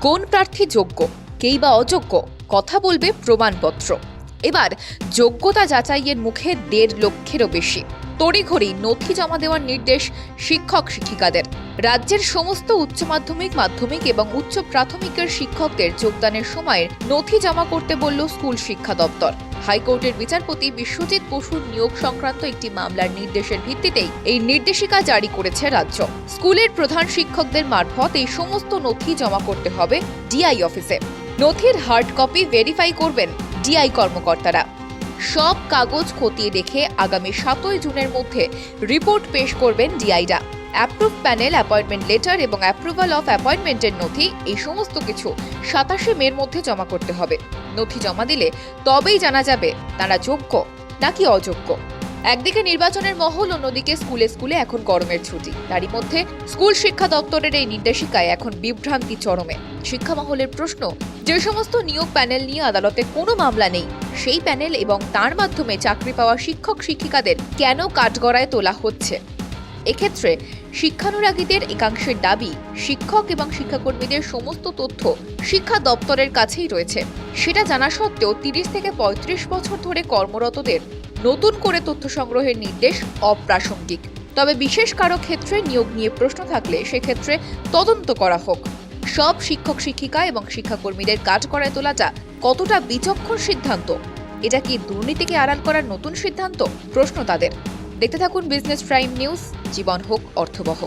কোন প্রার্থী যোগ্য? কেই বা অযোগ্য? কথা বলবে প্রমাণপত্র। এবার যোগ্যতা যাচাইয়ের মুখে দেড় লক্ষেরও বেশি। তড়িঘড়ি নথি জমা দেওয়ার নির্দেশ শিক্ষক শিক্ষিকাদের। রাজ্যের সমস্ত উচ্চ মাধ্যমিক মাধ্যমিক এবং উচ্চ প্রাথমিকের শিক্ষকদের যোগদানের সময়ের নথি জমা করতে বলল স্কুল শিক্ষা দপ্তর। হাইকোর্টের বিচারপতি বিশ্বজিৎ বসুর নিয়োগ সংক্রান্ত একটি মামলার নির্দেশের ভিত্তিতেই এই নির্দেশিকা জারি করেছে রাজ্য। স্কুলের প্রধান শিক্ষকদের মারফত এই সমস্ত নথি জমা করতে হবে ডিআই অফিসে। নথির হার্ড কপি ভেরিফাই করবেন ডিআই কর্মকর্তারা। সব কাগজ খতিয়ে দেখে আগামী সাতই জুনের মধ্যে রিপোর্ট পেশ করবেন ডিআইডা। অ্যাপ্রুভ প্যানেল অ্যাপয়েন্টমেন্ট লেটার এবং অ্যাপ্রুভাল অফ অ্যাপয়েন্টমেন্টের নথি, এই সমস্ত কিছু সাতাশে মের মধ্যে জমা করতে হবে। নথি জমা দিলে তবেই জানা যাবে তারা যোগ্য নাকি অযোগ্য। একদিকে নির্বাচনের মহল, অন্যদিকে স্কুলে স্কুলে এখন গরমের ছুটি। তারই মধ্যে স্কুল শিক্ষা দপ্তরের এই নির্দেশিকায় এখন বিভ্রান্তি চরমে। শিক্ষা মহলের প্রশ্ন, যে সমস্ত নিয়োগ প্যানেল নিয়ে আদালতে কোনো মামলা নেই সেই প্যানেল এবং তার মাধ্যমে চাকরি পাওয়া শিক্ষক শিক্ষিকাদের কেন কাঠগড়ায় তোলা হচ্ছে? এক্ষেত্রে শিক্ষানুরাগীদের একাংশের দাবি, শিক্ষক এবং শিক্ষাকর্মীদের সমস্ত তথ্য শিক্ষা দপ্তরের কাছেই রয়েছে। সেটা জানা সত্ত্বেও তিরিশ থেকে পঁয়ত্রিশ বছর ধরে কর্মরতদের নতুন করে তথ্য সংগ্রহের নির্দেশ অপ্রাসঙ্গিক। তবে বিশেষ কারও ক্ষেত্রে নিয়োগ নিয়ে প্রশ্ন থাকলে সেক্ষেত্রে তদন্ত করা হোক। সব শিক্ষক শিক্ষিকা এবং শিক্ষাকর্মীদের কাজ করায় তোলাটা কতটা বিচক্ষণ সিদ্ধান্ত? এটা কি দুর্নীতিকে আড়াল করার নতুন সিদ্ধান্ত? প্রশ্ন তাদের। দেখতে থাকুন বিজনেস প্রাইম নিউজ জীবন হোক, অর্থবহ।